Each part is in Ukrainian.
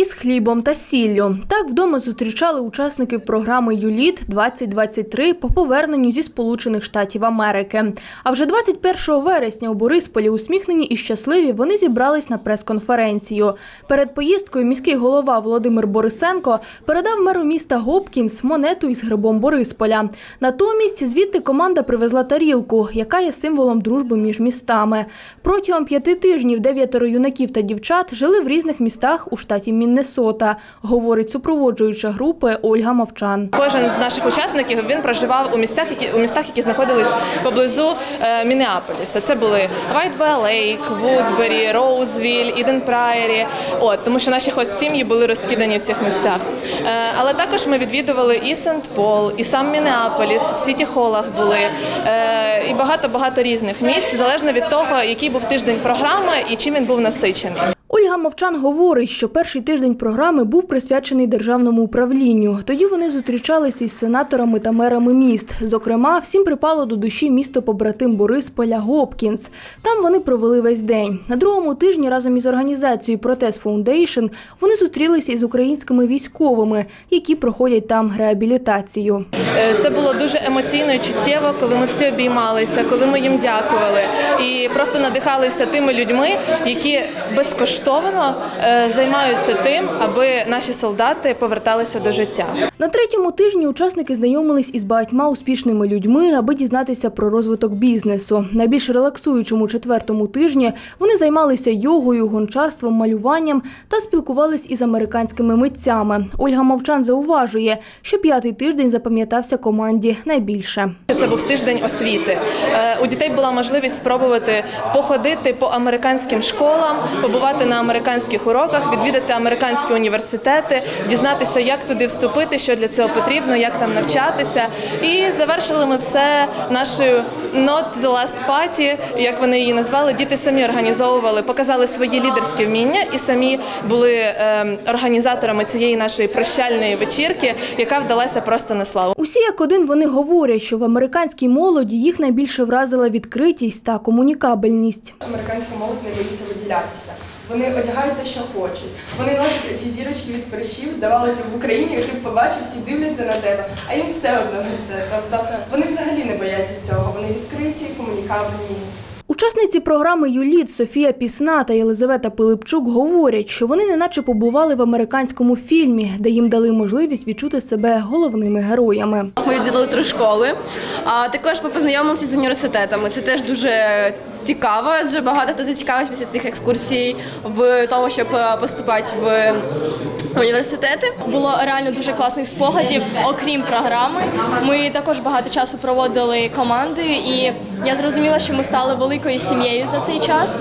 Із хлібом та сіллю так вдома зустрічали учасників програми ЮЛІТ 2023 по поверненню зі Сполучених Штатів Америки. А вже 21 вересня у Борисполі усміхнені і щасливі вони зібрались на прес-конференцію. Перед поїздкою міський голова Володимир Борисенко передав меру міста Гопкінс монету із грибом Борисполя. Натомість звідти команда привезла тарілку, яка є символом дружби між містами. Протягом п'яти тижнів дев'ятеро юнаків та дівчат жили в різних містах у штаті Міннесота, говорить супроводжуюча групи Ольга Мовчан. Кожен з наших учасників він проживав у містах, які у містах, які знаходились поблизу е, Міннеаполіса. Це були Вайтбе Лейк, Вудбері, Роузвіль, Іден Прайері. От тому, що наші хост сім'ї були розкидані в цих місцях. Е, але також ми відвідували і Сент Пол, і сам Міннеаполіс, в Сіті Холах були е, і багато багато різних місць, залежно від того, який був тиждень програми і чим він був насичений. Ольга Мовчан говорить, що перший тиждень програми був присвячений державному управлінню. Тоді вони зустрічалися із сенаторами та мерами міст. Зокрема, всім припало до душі місто побратим Борисполя Гопкінс. Там вони провели весь день. На другому тижні разом із організацією Протест Фаундейшн вони зустрілися із українськими військовими, які проходять там реабілітацію. Е, Це було дуже емоційно і чуттєво, коли ми всі обіймалися, коли ми їм дякували і просто надихалися тими людьми, які безкоштовно е, займаються тим, аби наші солдати поверталися до життя. На третьому тижні учасники знайомились із багатьма успішними людьми, аби дізнатися про розвиток бізнесу. На більш релаксуючому четвертому тижні вони займалися йогою, гончарством, малюванням та спілкувались із американськими митцями. Ольга Мовчан зауважує, що п'ятий тиждень запам'ятався команді найбільше. Це був тиждень освіти. Е, У дітей була можливість спробувати походити по американським школам, побувати на американських уроках, відвідати американські університети, дізнатися, як туди вступити, що для цього потрібно, як там навчатися. І завершили ми все нашою Not the Last Party, як вони її назвали. Діти самі організовували, показали свої лідерські вміння і самі були е, організаторами цієї нашої прощальної вечірки, яка вдалася просто на славу. Усі як один вони говорять, що в американській молоді їх найбільше вразила відкритість та комунікабельність. американська молодь не боїться виділятися. Вони одягають те, що хочуть. Вони носять ці зірочки від прищів. Здавалося, в Україні ти побачив, всі дивляться на тебе, а їм все одно на це. Тобто вони взагалі не бояться цього. Вони відкриті, комунікабельні. Учасниці програми ЮЛІТ Софія Пісна та Єлизавета Пилипчук говорять, що вони неначе побували в американському фільмі, де їм дали можливість відчути себе головними героями. Ми відвідали три школи. А також ми познайомилися з університетами. Це теж дуже цікаво. Адже багато хто зацікавився після цих екскурсій в тому, щоб е, поступати в університети. Було реально дуже класних спогадів, окрім програми. Ми також багато часу проводили командою, і я зрозуміла, що ми стали великою сім'єю за цей час.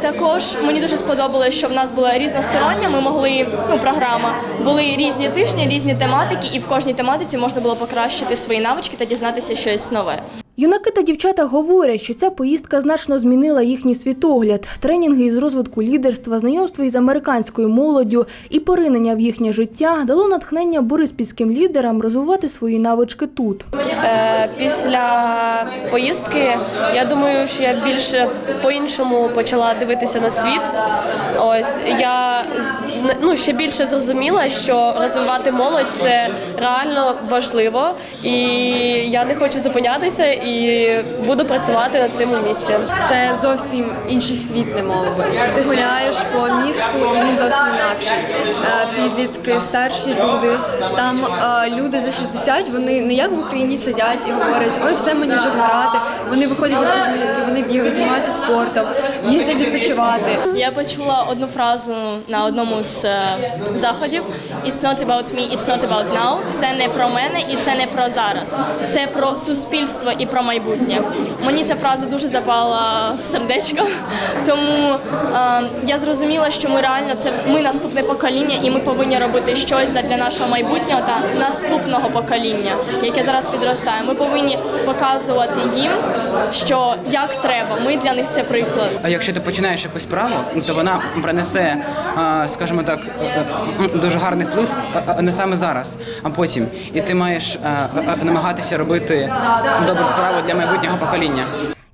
Також мені дуже сподобалось, що в нас була різностороння. Ми могли ну, програма були різні тижні, різні тематики, і в кожній тематиці можна було покращити свої навички та дізнатися щось нове. Юнаки та дівчата говорять, що ця поїздка значно змінила їхній світогляд. Тренінги із розвитку лідерства, знайомство із американською молоддю і поринення в їхнє життя дало натхнення бориспільським лідерам розвивати свої навички тут. Е, Після поїздки я думаю, що я більше по-іншому почала дивитися на світ. Ось я ну, ще більше зрозуміла, що розвивати молодь це реально важливо, і я не хочу зупинятися і буду працювати над цим у місці. Це зовсім інший світ, не мов би. Ти гуляєш по місту, і він зовсім інакший. Е, Підлітки, старші люди. Там е, люди за 60, вони не як в Україні сидять і говорять, ой, все мені вже грати. Вони виходять на підлітки, вони бігають, займаються спортом, їздять відпочивати. Я почула одну фразу на одному з е, заходів: It's not about me, it's not about now. Це не про мене і це не про зараз. Це про суспільство і про майбутнє. Мені ця фраза дуже запала в сердечко, тому е, я зрозуміла, що ми реально це ми наступне покоління, і ми повинні робити щось для нашого майбутнього та наступного покоління, яке зараз підростає. Ми повинні показувати їм, що як треба. Ми для них це приклад. А якщо ти починаєш якусь справу, то вона принесе, а, скажімо так, е, е, дуже гарний вплив, не саме зараз, а потім. І ти маєш е, намагатися робити добру справу для майбутнього покоління.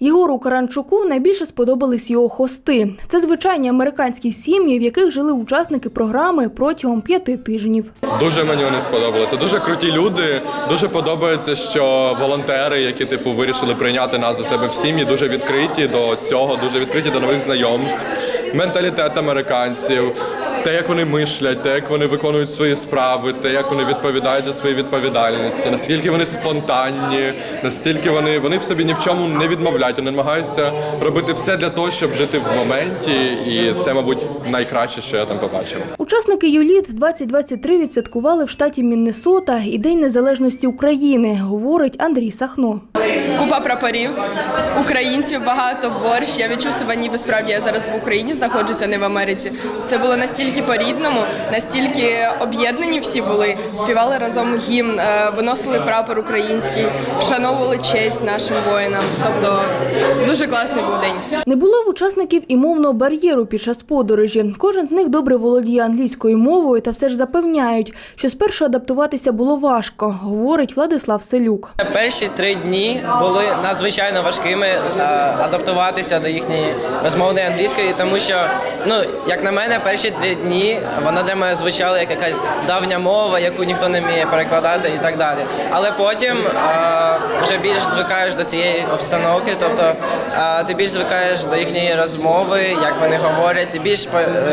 Єгору Каранчуку найбільше сподобались його хости. Це звичайні американські сім'ї, в яких жили учасники програми протягом п'яти тижнів. Дуже мені вони сподобалися. Дуже круті люди. Дуже подобається, що волонтери, які типу вирішили прийняти нас до себе в сім'ї, дуже відкриті до цього, дуже відкриті до нових знайомств, менталітет американців. Те, як вони мишлять, те, як вони виконують свої справи, те, як вони відповідають за свої відповідальності, наскільки вони спонтанні, наскільки вони, вони в собі ні в чому не відмовляють, вони намагаються робити все для того, щоб жити в моменті, і це, мабуть, найкраще, що я там побачив. Учасники ЮЛІТ 2023 відсвяткували в штаті Міннесота і День Незалежності України, говорить Андрій Сахно. Купа прапорів, українців багато, борщ. Я відчув себе ніби справді я зараз в Україні знаходжуся, не в Америці. Все було настільки по-рідному, настільки об'єднані всі були, співали разом гімн, е, виносили прапор український, вшановували честь нашим воїнам. Тобто дуже класний був день. Не було в учасників і мовного бар'єру під час подорожі. Кожен з них добре володіє англійською мовою та все ж запевняють, що спершу адаптуватися було важко, говорить Владислав Селюк. Перші три дні були надзвичайно важкими е, адаптуватися до їхньої розмовної англійської, тому що, ну як на мене, перші три дні вона для мене звучала як якась давня мова, яку ніхто не вміє перекладати і так далі. Але потім е, вже більш звикаєш до цієї обстановки, тобто е, ти більш звикаєш до їхньої розмови, як вони говорять, ти більш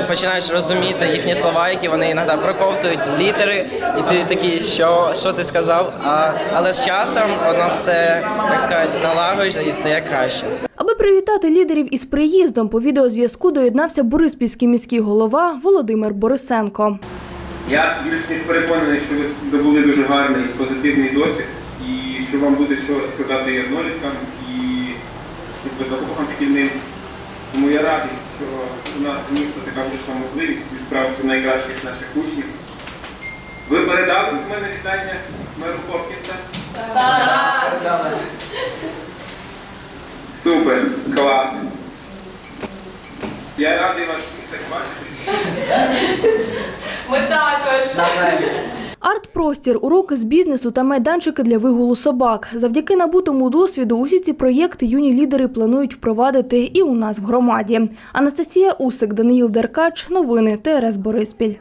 починаєш розуміти їхні слова, які вони іноді проковтують літери, і ти такий, що, що ти сказав? А, але з часом воно все, так сказати, налагоджується і стає краще. Аби привітати лідерів із приїздом, по відеозв'язку доєднався Бориспільський міський голова Володимир Борисенко. Я більш ніж переконаний, що ви здобули дуже гарний позитивний досвід і що вам буде що сказати і одноліткам, і педагогам шкільним. Тому я радий, що у нас місто така прийшла можливість відправити найкращих наших учнів. Ви передали від мене вітання меру Хопкінса? Так. Супер, клас. Я радий вас так бачити. Арт-простір, уроки з бізнесу та майданчики для вигулу собак. Завдяки набутому досвіду усі ці проєкти юні лідери планують впровадити і у нас в громаді. Анастасія Усик, Даниїл Деркач. Новини ТРС Бориспіль.